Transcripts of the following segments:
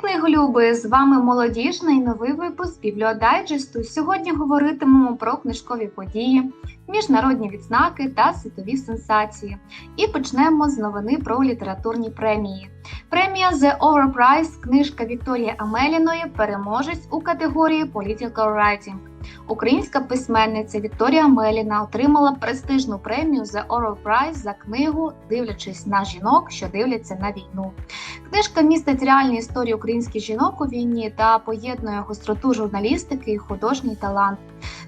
книголюби, з вами молодіжний новий випуск бібліодайджесту. Сьогодні говоритимемо про книжкові події, міжнародні відзнаки та світові сенсації. І почнемо з новини про літературні премії. Премія The Overprize книжка Вікторії Амеліної, переможець у категорії Political Writing. Українська письменниця Вікторія Меліна отримала престижну премію The Oral Prize за книгу Дивлячись на жінок, що дивляться на війну. Книжка містить реальні історії українських жінок у війні та поєднує гостроту журналістики і художній талант.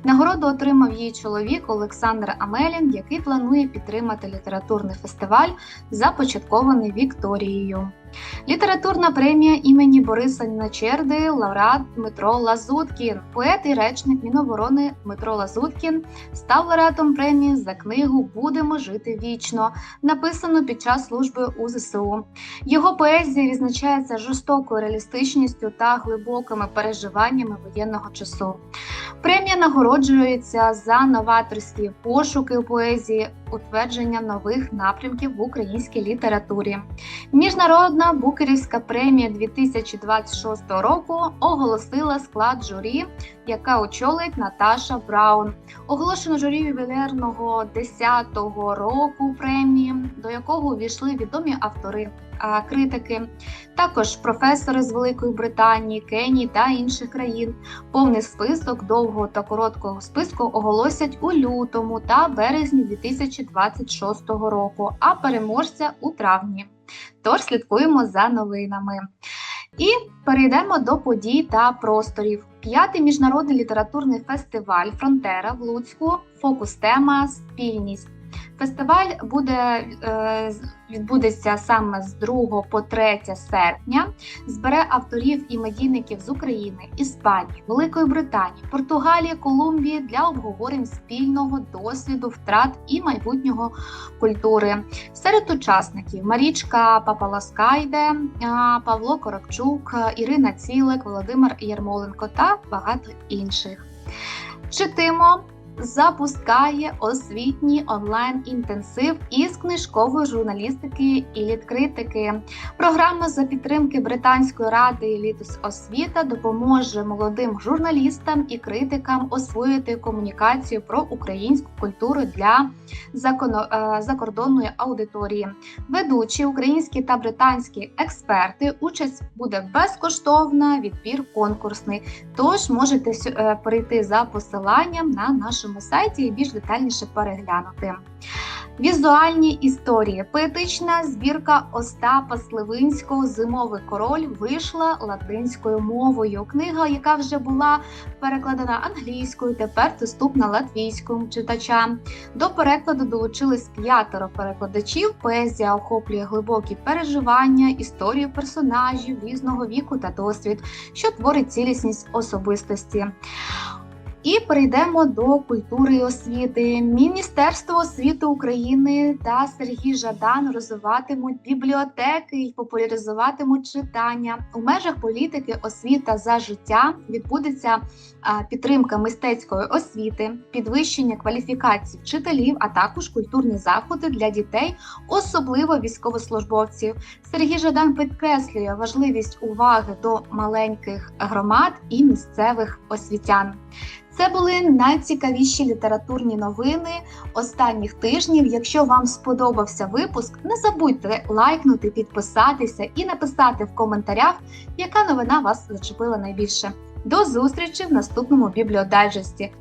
Нагороду отримав її чоловік Олександр Амелін, який планує підтримати літературний фестиваль, започаткований Вікторією. Літературна премія імені Бориса Нечерди, лауреат Дмитро Лазуткін, поет і речник Міноборони Дмитро Лазуткін став лауреатом премії за книгу Будемо жити вічно, написану під час служби у ЗСУ. Його поезія відзначається жорстокою реалістичністю та глибокими переживаннями воєнного часу. Премія нагороджується за новаторські пошуки у поезії, утвердження нових напрямків в українській літературі. Міжнародна букерівська премія 2026 року оголосила склад журі, яка очолить Наташа Браун. Оголошено журі ювілерного 10-го року премії, до якого увійшли відомі автори. Критики, також професори з Великої Британії, Кенії та інших країн. Повний список довгого та короткого списку оголосять у лютому та березні 2026 року, а переможця у травні. Тож слідкуємо за новинами. І перейдемо до подій та просторів. П'ятий міжнародний літературний фестиваль Фронтера в Луцьку. Фокус тема спільність. Фестиваль буде е, відбудеться саме з 2 по 3 серпня. Збере авторів і медійників з України, Іспанії, Великої Британії, Португалії, Колумбії для обговорень спільного досвіду, втрат і майбутнього культури. Серед учасників Марічка Папаласкайде, Павло Корокчук, Ірина Цілик, Володимир Ярмоленко та багато інших. Читимо запускає освітній онлайн-інтенсив із книжкової журналістики і літкритики. Програма за підтримки Британської ради елітус освіта допоможе молодим журналістам і критикам освоїти комунікацію про українську культуру для закордонної аудиторії. Ведучі українські та британські експерти. Участь буде безкоштовна, відбір конкурсний. Тож можете е, перейти за посиланням на нашому нашому сайті і більш детальніше переглянути. Візуальні історії. Поетична збірка Остапа Сливинського Зимовий король вийшла латинською мовою. Книга, яка вже була перекладена англійською, тепер доступна латвійським читачам. До перекладу долучились п'ятеро перекладачів. Поезія охоплює глибокі переживання, історію персонажів різного віку та досвід, що творить цілісність особистості. І перейдемо до культури і освіти. Міністерство освіти України та Сергій Жадан розвиватимуть бібліотеки і популяризуватимуть читання у межах політики освіта за життя. Відбудеться підтримка мистецької освіти, підвищення кваліфікації вчителів, а також культурні заходи для дітей, особливо військовослужбовців. Сергій Жадан підкреслює важливість уваги до маленьких громад і місцевих освітян. Це були найцікавіші літературні новини останніх тижнів. Якщо вам сподобався випуск, не забудьте лайкнути, підписатися і написати в коментарях, яка новина вас зачепила найбільше. До зустрічі в наступному бібліодайджесті.